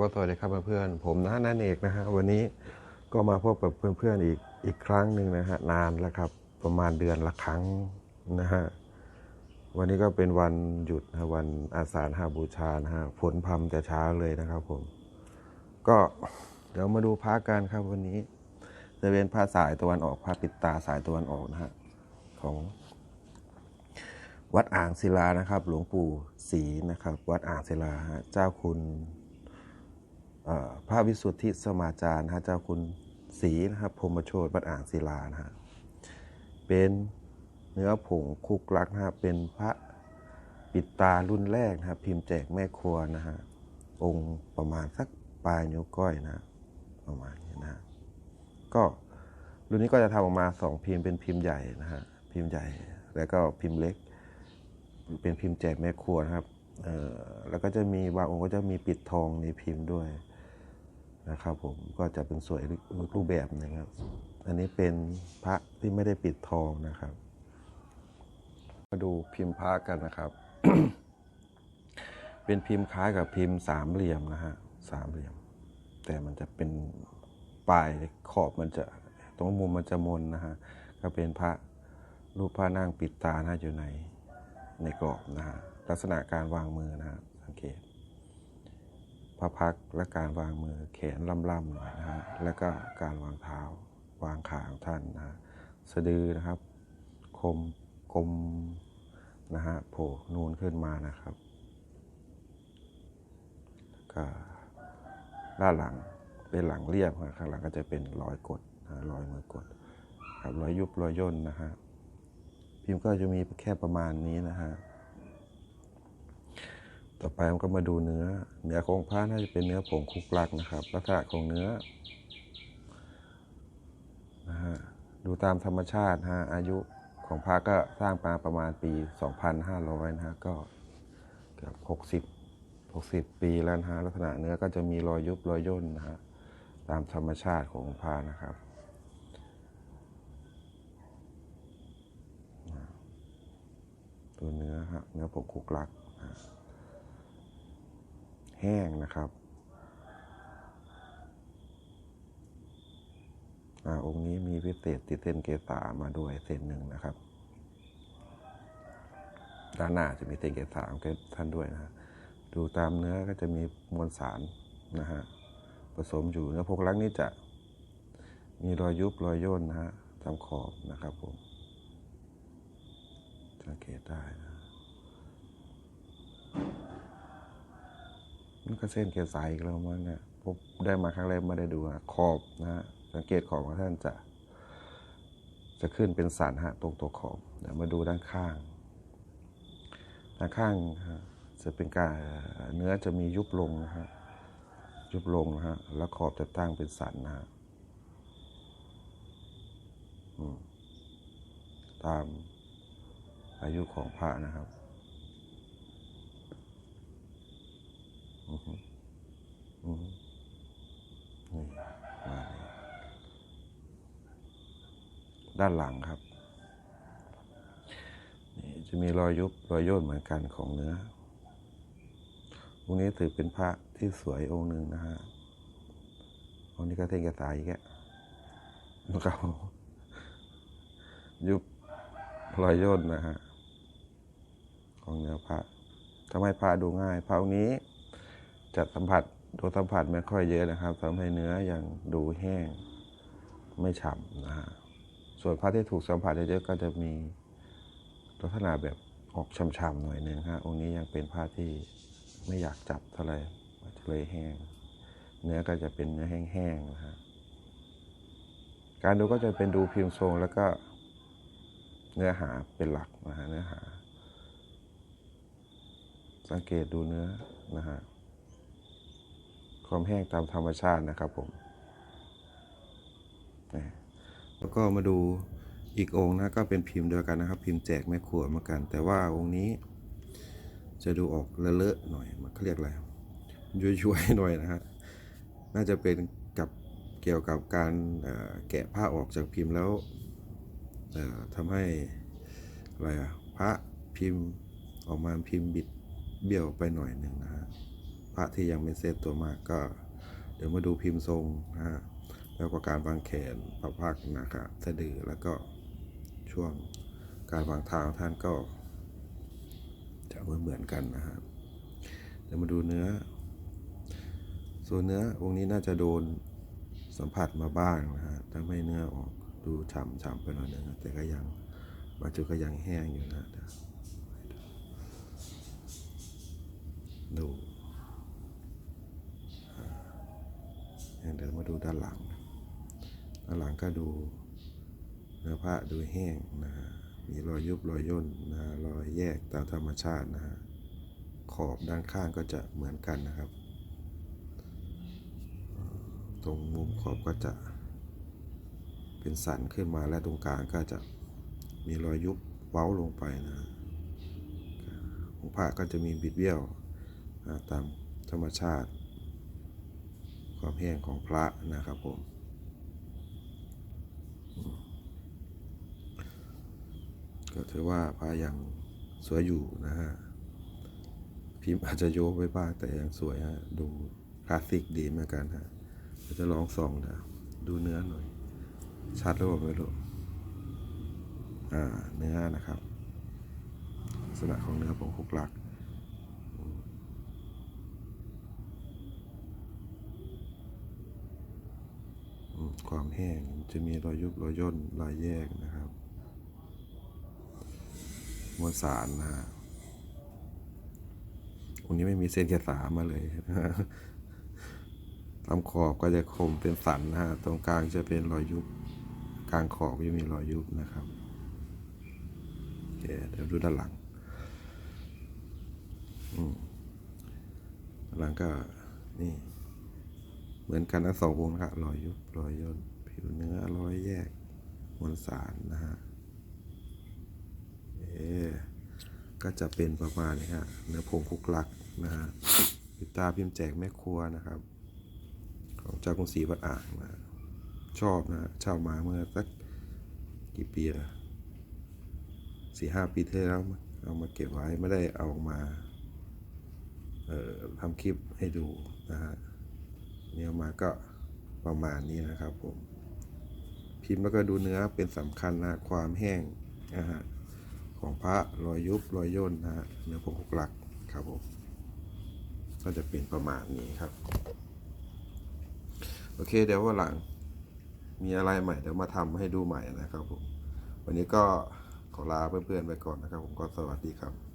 ก็สวัสดีครับเพื่อนๆผมนะนันเอกนะฮะวันนี้ก็มาพบกับเพื่อนๆอีกอีกครั้งหนึ่งนะฮะนานแล้วครับประมาณเดือนละครั้งนะฮะวันนี้ก็เป็นวันหยุดนะวันอาสาฬหาบูชานะฮะฝนพรำแต่เช้าเลยนะครับผม ก็เดี๋ยวมาดูพระกันครับวันนี้ จะเป็นพระสายตะวันออกพระปิดตาสายตะวันออกนะฮะของวัดอ่างศิลานะครับ หลวงปู่ศรีนะครับ วัดอ่างศิลาฮะเจ้าคุณ ระวิสุทธิสมาจารย์นะฮะเจ้าคุณศรีนะครับพรมโชตวัดอ่างศิลานะฮะเป็นเนื้อผงคุกลักนะฮะเป็นพระปิดตารุ่นแรกนะครับพิมพ์แจกแม่ครัวนะฮะองค์ประมาณสักปลายนิ้วก้อยนะฮะประมาณนี้นะฮะก็รุ่นนี้ก็จะทำออกมาสองพิมพ์เป็นพิมพ์ใหญ่นะฮะพิมพ์ใหญ่แล้วก็พิมพ์เล็ก เป็นพิมพ์แจกแม่ครัวนะครับเอ่อแล้วก็จะมีบางองค์ก็จะมีปิดทองในพิมพ์ด้วย นะครับผมก็จะเป็นสวยรูปแบบนึงครับ อันนี้เป็นพระที่ไม่ได้ปิดทองนะครับ มาดูพิมพ์พระกันนะครับ เป็นพิมพ์คล้ายกับพิมพ์สามเหลี่ยมนะฮะสามเหลี่ยม แต่มันจะเป็นปลายขอบมันจะตรงมุมมันจะมนนะฮะก็เป็นพระรูปพระนั่งปิดตานะอยู่ในในกรอบนะฮะลักษณะการวางมือนะฮะสังเกต พระพักและการวางมือแขนล่ำๆหน่อยนะฮะแล้วก็การวางเท้าวางขาของท่านนะฮะสะดือนะครับ คมกลมนะฮะโผล่นูนขึ้นมานะครับก็ด้านหลังเป็นหลังเรียบนะข้างหลังก็จะเป็นรอยกดนะรอยมือกดครับรอยยุบรอยย่นนะฮะพิมพ์ก็จะมีแค่ประมาณนี้นะฮะ ต่อไปมันก็มาดูเนื้อ เนื้อของผ้าน่าจะเป็นเนื้อผงคุกลักนะครับ ลักษณะของเนื้อนะฮะดูตามธรรมชาติฮะอายุของพระก็สร้างมาประมาณปี 2,500 นะฮะก็เกือบ60 60 ปีแล้วนะฮะลักษณะเนื้อก็จะมีรอยยุบรอยย่นนะฮะตามธรรมชาติของพระนะครับตัวเนื้อฮะเนื้อผงคุกลักนะ แห้งนะครับอองค์นี้มีพิเศษติดเส้นเกษามาด้วยเส้นหนึ่งนะครับ ด้านหน้าจะมีเส้นเกษาของท่านด้วยนะดูตามเนื้อก็จะมีมวลสารนะฮะผสมอยู่เนื้อผงคุกลักนี้จะมีรอยยุบรอยย่นนะฮะตามขอบนะครับผมสังเกตได้นะ นก็เส้นเกสายอีกแล้วมั้งเนี่ยผมได้มาครั้งแรกไม่ได้ดูอะขอบนะฮะสังเกตขอบของท่านจะ จะขึ้นเป็นสันฮะตรงตัวขอบเดี๋ยวมาดูด้านข้างด้านข้างจะเป็นการเนื้อจะมียุบลงนะฮะยุบลงนะฮะแล้วขอบจะตั้งเป็นสันนะฮะตามอายุของพระนะครับอือฮึอือฮึนี่มานี่ ด้านหลังครับ นี่จะมีรอยยุบรอยย่นเหมือนกันของเนื้อองค์นี้ถือเป็นพระที่สวยองค์หนึ่งนะฮะองค์นี้ก็เท่งกระสายอีกแกแล้วก็ยุบรอยย่นนะฮะของเนื้อพระทำให้พระดูง่าย พระองค์นี้ จะสัมผัสโดนสัมผัสไม่ค่อยเยอะนะครับทำให้เนื้ออย่างดูแห้งไม่ฉ่ำนะฮะส่วนพระที่ถูกสัมผัสเยอะๆก็จะมีลักษณะแบบออกช่ำๆหน่อยหนึ่งฮะองค์นี้ยังเป็นพระที่ไม่อยากจับเท่าไหร่จะเลยแห้ง เนื้อก็จะเป็นเนื้อแห้งๆนะฮะการดูก็จะเป็นดูพิมพ์ทรงแล้วก็เนื้อหาเป็นหลักนะฮะเนื้อหา สังเกตดูเนื้อนะฮะ ความแห้งตามธรรมชาตินะครับผมแล้วก็มาดูอีกองค์นะก็เป็นพิมพ์เดียวกันนะครับ พิมพ์แจกแม่ครัวเหมือนกัน แต่ว่าองค์นี้ จะดูออกเลอะๆหน่อยมันเขาเรียกอะไรย้วยๆหน่อยนะฮะน่าจะเป็นกับเกี่ยวกับการแกะผ้าออกจากพิมพ์แล้วเอ่อทำให้อะไรอะพระพิมพ์ออกมาพิมพ์บิดเบี้ยวไปหน่อยหนึ่งนะฮะ พระที่ยังไม่เซตตัวมากก็ เดี๋ยวมาดูพิมพ์ทรงนะฮะแล้วก็การวางแขนพระพักนะครับสะดือแล้วก็ช่วงการวางเท้าท่านก็ จะเหมือนเหมือนกันนะครับเดี๋ยวมาดูเนื้อ ส่วนเนื้อองค์นี้น่าจะโดนสัมผัสมาบ้างนะฮะทำให้เนื้อออกดูฉ่ำฉ่ำไปหน่อยหนึงแต่ก็ยังบาจุก็ยังแห้งอยู่นะดี๋ยวดูอ่า เดี๋ยวมาดูด้านหลัง ด้านหลังก็ดูเนื้อผ้าดูแห้งนะฮะ มีรอยยุบรอยย่นนะรอยแยกตามธรรมชาตินะฮะ ขอบด้านข้างก็จะเหมือนกันนะครับ ตรงมุมขอบก็จะเป็นสันขึ้นมาและตรงกลางก็จะมีรอยยุบเว้าลงไปนะองค์พระก็จะมีบิดเบี้ยวตามธรรมชาติ ความแห้งของพระนะครับผมก็ถือว่าพระยังสวยอยู่นะฮะพิมพ์อาจจะโยกไว้บ้างแต่ยังสวยฮะดูคลาสสิกดีเหมือนกันฮะเดี๋ยวจะลองส่องนะดูเนื้อหน่อย ชัดหรือเปล่าไม่รู้อ่าเนื้อนะครับลักษณะของเนื้อผงคุกลักอืมอืม ความแห้งจะมีรอยยุบรอยย่นรอยแยกนะครับมวลสารนะฮะตรงนี้ไม่มีเส้นแค่สามาเลยตามขอบก็จะคมเป็นสันนะฮะ ตรงกลางจะเป็นรอยยุบ กลางขอบจะมีรอยยุบนะครับโอเคเดี๋ยวดูด้านหลังอืมด้านหลังก็นี่ เหมือนกันทั้งสองวงนะครับรอยยุบรอยย่นผิวเนื้อรอยแยกมวลสารนะฮะเอ๊ะก็จะเป็นประมาณนี้ฮะเนื้อผงคุกลักนะฮะปิตาพิมพ์แจกแม่ครัวนะครับ ของเจ้ากรุงศรีวัดอ่างนะชอบนะเช่ามาเมื่อสักกี่ปีนะสี่ห้าปีที่แล้วเอามาเก็บไว้ไม่ได้เอามา เอ่อทำคลิปให้ดูนะฮะ เนี่ยมาก็ประมาณนี้นะครับผม พิมพ์แล้วก็ดูเนื้อเป็นสำคัญนะความแห้งนะฮะของพระรอยยุบรอยย่นนะฮะเนื้อผงคุกหลักครับผมก็จะเป็นประมาณนี้ครับ โอเคเดี๋ยววันหลังมีอะไรใหม่เดี๋ยวมาทำให้ดูใหม่นะครับผม วันนี้ก็ขอลาเพื่อนๆไปก่อนนะครับผมก็สวัสดีครับ